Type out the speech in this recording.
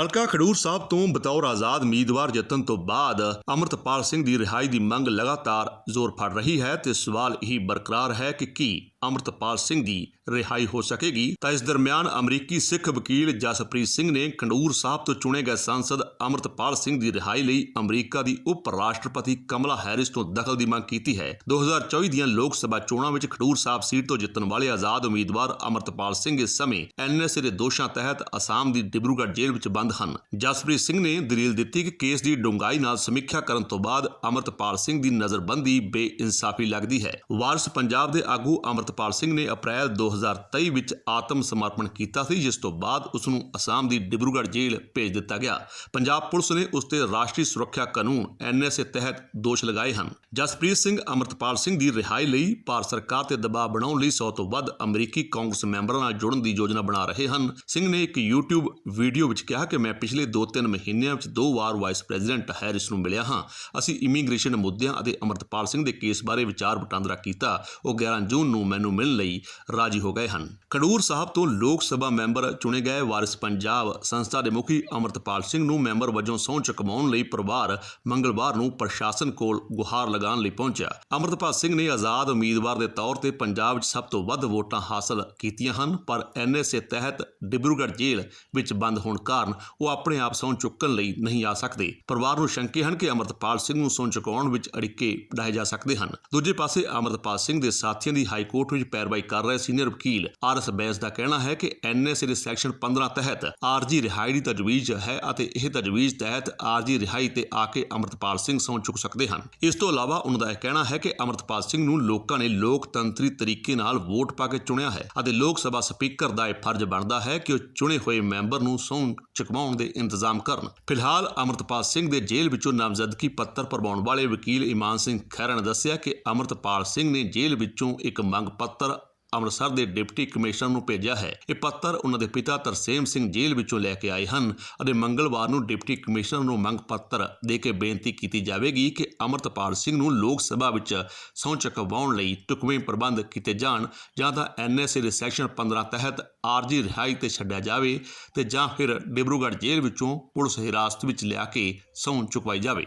ਹਲਕਾ ਖਡੂਰ ਸਾਹਿਬ ਤੋਂ ਬਤੌਰ ਆਜ਼ਾਦ ਉਮੀਦਵਾਰ ਜਿੱਤਣ ਤੋਂ ਬਾਅਦ ਅਮਰਤਪਾਲ ਸਿੰਘ ਦੀ ਰਿਹਾਈ ਦੀ ਮੰਗ ਲਗਾਤਾਰ ਜ਼ੋਰ ਫੜ ਰਹੀ ਹੈ ਤੇ ਸਵਾਲ ਇਹੀ ਬਰਕਰਾਰ ਹੈ ਕਿ ਕੀ ਅਮਰਤਪਾਲ ਸਿੰਘ ਦੀ ਰਿਹਾਈ ਹੋ ਸਕੇਗੀ। ਤਾਂ ਇਸ ਦਰਮਿਆਨ ਅਮਰੀਕੀ ਸਿੱਖ ਵਕੀਲ ਜਸਪ੍ਰੀਤ ਸਿੰਘ ਨੇ ਖਡੂਰ ਸਾਹਿਬ ਤੋਂ ਚੁਣੇ ਗਏ ਸੰਸਦ ਅਮਰਤਪਾਲ ਸਿੰਘ ਦੀ ਰਿਹਾਈ ਲਈ ਅਮਰੀਕਾ ਦੀ ਉਪ ਰਾਸ਼ਟਰਪਤੀ ਕਮਲਾ ਹੈਰਿਸ ਤੋਂ ਦਖਲ ਦੀ ਮੰਗ ਕੀਤੀ ਹੈ। 2024 ਦੀਆਂ ਲੋਕ ਸਭਾ ਚੋਣਾਂ ਵਿੱਚ ਖਡੂਰ ਸਾਹਿਬ ਸੀਟ ਤੋਂ ਜਿੱਤਣ ਵਾਲੇ ਆਜ਼ਾਦ ਉਮੀਦਵਾਰ ਅਮਰਤਪਾਲ ਸਿੰਘ ਇਸ ਸਮੇਂ ਐਨਐਸਏ ਦੇ ਦੋਸ਼ਾਂ ਤਹਿਤ ਅਸਾਮ ਦੀ ਡਿਬਰੂਗੜ੍ਹ ਜੇਲ੍ਹ ਵਿੱਚ ਬੰਦ ਹਨ। ਜਸਪ੍ਰੀਤ ਸਿੰਘ ਨੇ ਦਲੀਲ ਦਿੱਤੀ ਕਿ ਕੇਸ ਦੀ ਡੂੰਘਾਈ ਨਾਲ ਸਮੀਖਿਆ ਕਰਨ ਤੋਂ ਬਾਅਦ ਅਮਰਤਪਾਲ ਸਿੰਘ ਦੀ ਨਜ਼ਰਬੰਦੀ ਬੇਇਨਸਾਫੀ ਲੱਗਦੀ ਹੈ। ਵਾਰਸ ਪੰਜਾਬ ਦੇ ਆਗੂ ਅਮਰਤਪਾਲ ਸਿੰਘ ਨੇ ਅਪ੍ਰੈਲ 2023 ਵਿੱਚ ਆਤਮ ਸਮਰਪਣ ਕੀਤਾ ਸੀ, ਜਿਸ ਤੋਂ ਬਾਅਦ ਉਸ ਨੂੰ ਅਸਾਮ ਦੀ ਡਿਬਰੂਗੜ੍ਹ ਜੇਲ੍ਹ ਭੇਜ ਦਿੱਤਾ ਗਿਆ। ਪੰਜਾਬ ਪੁਲਿਸ ਨੇ ਉਸ ਤੇ ਰਾਸ਼ਟਰੀ ਸੁਰੱਖਿਆ ਕਾਨੂੰਨ ਐਨਐਸਏ ਤਹਿਤ ਦੋਸ਼ ਲਗਾਏ ਹਨ। ਜਸਪ੍ਰੀਤ ਸਿੰਘ ਅਮਰਤਪਾਲ ਸਿੰਘ ਦੀ ਰਿਹਾਈ ਲਈ ਭਾਰਤ ਸਰਕਾਰ ਤੇ ਦਬਾਅ ਬਣਾਉਣ ਲਈ 100 ਤੋਂ ਵੱਧ ਅਮਰੀਕੀ ਕਾਂਗਰਸ ਮੈਂਬਰਾਂ ਨਾਲ ਜੁੜਨ ਦੀ ਯੋਜਨਾ ਬਣਾ ਰਹੇ ਹਨ। ਸਿੰਘ ਨੇ ਇੱਕ YouTube ਵੀਡੀਓ ਵਿੱਚ ਕਿਹਾ ਕਿ ਮੈਂ ਪਿਛਲੇ 2-3 ਮਹੀਨਿਆਂ ਵਿੱਚ ਦੋ ਵਾਰ ਵਾਈਸ ਪ੍ਰੈਜ਼ੀਡੈਂਟ ਹੈਰਿਸ ਨੂੰ ਮਿਲਿਆ ਹਾਂ। ਅਸੀਂ ਇਮੀਗ੍ਰੇਸ਼ਨ ਮੁੱਦਿਆਂ ਅਤੇ ਅਮਰਤਪਾਲ ਸਿੰਘ ਦੇ ਕੇਸ ਬਾਰੇ ਵਿਚਾਰ ਵਟਾਂਦਰਾ ਕੀਤਾ। ਉਹ 11 ਜੂਨ ਨੂੰ ਮੈਨੂੰ ਮਿਲਣ ਲਈ ਰਾਜੀ ਹੋ ਗਏ ਹਨ। ਖਡੂਰ ਸਾਹਿਬ ਤੋਂ ਲੋਕ ਸਭਾ ਮੈਂਬਰ ਚੁਣੇ ਗਏ ਵਾਰਿਸ ਪੰਜਾਬ ਸੰਸਥਾ ਦੇ ਮੁਖੀ ਅਮਰਤਪਾਲ ਸਿੰਘ ਨੂੰ ਮੈਂਬਰ ਵਜੋਂ ਸਹੁੰ ਚੁਕਵਾਉਣ ਲਈ ਪਰਿਵਾਰ ਮੰਗਲਵਾਰ ਨੂੰ ਪ੍ਰਸ਼ਾਸਨ ਕੋਲ ਗੁਹਾਰ ਲਗਾਉਣ ਲਈ ਪਹੁੰਚਿਆ। ਅਮਰਤਪਾਲ ਸਿੰਘ ਨੇ ਆਜ਼ਾਦ ਉਮੀਦਵਾਰ ਦੇ ਤੌਰ ਤੇ ਪੰਜਾਬ ਵਿੱਚ ਸਭ ਤੋਂ ਵੱਧ ਵੋਟਾਂ ਹਾਸਲ ਕੀਤੀਆਂ ਹਨ, ਪਰ ਐਨਐਸਏ ਤਹਿਤ ਡਿਬਰੂਗੜ੍ਹ ਜੇਲ੍ਹ ਵਿੱਚ ਬੰਦ ਹੋਣ ਕਾਰਨ ਉਹ ਆਪਣੇ ਆਪ ਸਹੁੰ ਚੁੱਕਣ ਲਈ ਨਹੀਂ ਆ ਸਕਦੇ। ਪਰਿਵਾਰ ਨੂੰ ਸ਼ੰਕੇ ਹਨ ਕਿ ਅਮਰਤਪਾਲ ਸਿੰਘ ਨੂੰ ਸਹੁੰ ਚੁਕਾਉਣ ਵਿੱਚ ਅੜਿੱਕੇ ਡਾਏ ਜਾ ਸਕਦੇ ਹਨ। ਦੂਜੇ ਪਾਸੇ ਅਮਰਤਪਾਲ ਸਿੰਘ ਦੇ ਸਾਥੀਆਂ ਦੀ ਹਾਈ ਕੋਰਟ ਵਿੱਚ ਪੈਰਵਾਈ ਕਰ ਰਹੇ ਸੀਨੀਅਰ ਵਕੀਲ ਆਰ ਐਸ ਬੈਂਸ ਦਾ ਕਹਿਣਾ ਹੈ ਕਿ ਐਨਐਸਏ ਦੇ ਸੈਕਸ਼ਨ 15 ਤਹਿਤ ਆਰਜੀ ਰਿਹਾਈ ਦੀ ਤਜਵੀਜ਼ ਹੈ ਅਤੇ ਇਹ ਤਜਵੀਜ਼ ਤਹਿਤ ਆਰਜੀ ਰਿਹਾਈ ਤੇ ਆ ਕੇ ਅਮਰਤਪਾਲ ਸਿੰਘ ਸਹੁੰ ਚੁੱਕ ਸਕਦੇ ਹਨ। ਇਸ ਤੋਂ ਇਲਾਵਾ ਉਹਨਾਂ ਦਾ ਇਹ ਕਹਿਣਾ ਹੈ ਕਿ ਅਮਰਤਪਾਲ ਸਿੰਘ ਨੂੰ ਲੋਕਾਂ ਨੇ ਲੋਕਤੰਤਰੀ ਤਰੀਕੇ ਨਾਲ ਵੋਟ ਪਾ ਕੇ ਚੁਣਿਆ ਹੈ ਅਤੇ ਲੋਕ ਸਭਾ ਸਪੀਕਰ ਦਾ ਇਹ ਫਰਜ਼ ਬਣਦਾ ਹੈ ਕਿ ਉਹ ਚੁਣੇ ਹੋਏ ਮੈਂਬਰ ਨੂੰ ਸਹੁੰ ਚੁਕਵਾਉਣ ਦੇ ਇੰਤਜ਼ਾਮ ਕਰਨ। ਫਿਲਹਾਲ ਅਮਰਤਪਾਲ ਸਿੰਘ ਦੇ ਜੇਲ੍ਹ ਵਿੱਚੋਂ ਨਾਮਜ਼ਦਗੀ ਪੱਤਰ ਭਰਵਾਉਣ ਵਾਲੇ ਵਕੀਲ ਇਮਾਨ ਸਿੰਘ ਖਹਿਰਾ ਨੇ ਦੱਸਿਆ ਕਿ ਅਮਰਤਪਾਲ ਸਿੰਘ ਨੇ ਜੇਲ੍ਹ ਵਿੱਚੋਂ ਇੱਕ ਮੰਗ ਪੱਤਰ ਅੰਮ੍ਰਿਤਸਰ ਦੇ ਡਿਪਟੀ ਕਮਿਸ਼ਨਰ ਨੂੰ ਭੇਜਿਆ ਹੈ। ਇਹ ਪੱਤਰ ਉਹਨਾਂ ਦੇ ਪਿਤਾ ਤਰਸੇਮ ਸਿੰਘ ਜੇਲ੍ਹ ਵਿੱਚੋਂ ਲੈ ਕੇ ਆਏ ਹਨ ਅਤੇ ਮੰਗਲਵਾਰ ਨੂੰ ਡਿਪਟੀ ਕਮਿਸ਼ਨਰ ਨੂੰ ਮੰਗ ਪੱਤਰ ਦੇ ਕੇ ਬੇਨਤੀ ਕੀਤੀ ਜਾਵੇਗੀ ਕਿ ਅਮਰਤਪਾਲ ਸਿੰਘ ਨੂੰ ਲੋਕ ਸਭਾ ਵਿੱਚ ਸਹੁੰ ਚੁਕਵਾਉਣ ਲਈ ਟੁਕਵੇਂ ਪ੍ਰਬੰਧ ਕੀਤੇ ਜਾਣ ਜਾਂ ਤਾਂ ਐਨਐਸਏ ਦੇ ਸੈਕਸ਼ਨ 15 ਤਹਿਤ ਆਰਜੀ ਰਿਹਾਈ ਤੇ ਛੱਡਿਆ ਜਾਵੇ ਤੇ ਜਾਂ ਫਿਰ ਡਿਬਰੂਗੜ੍ਹ ਜੇਲ੍ਹ ਵਿੱਚੋਂ ਪੁਲਿਸ ਹਿਰਾਸਤ ਵਿੱਚ ਲਿਆ ਕੇ ਸਹੁੰ ਚੁਕਵਾਈ ਜਾਵੇ।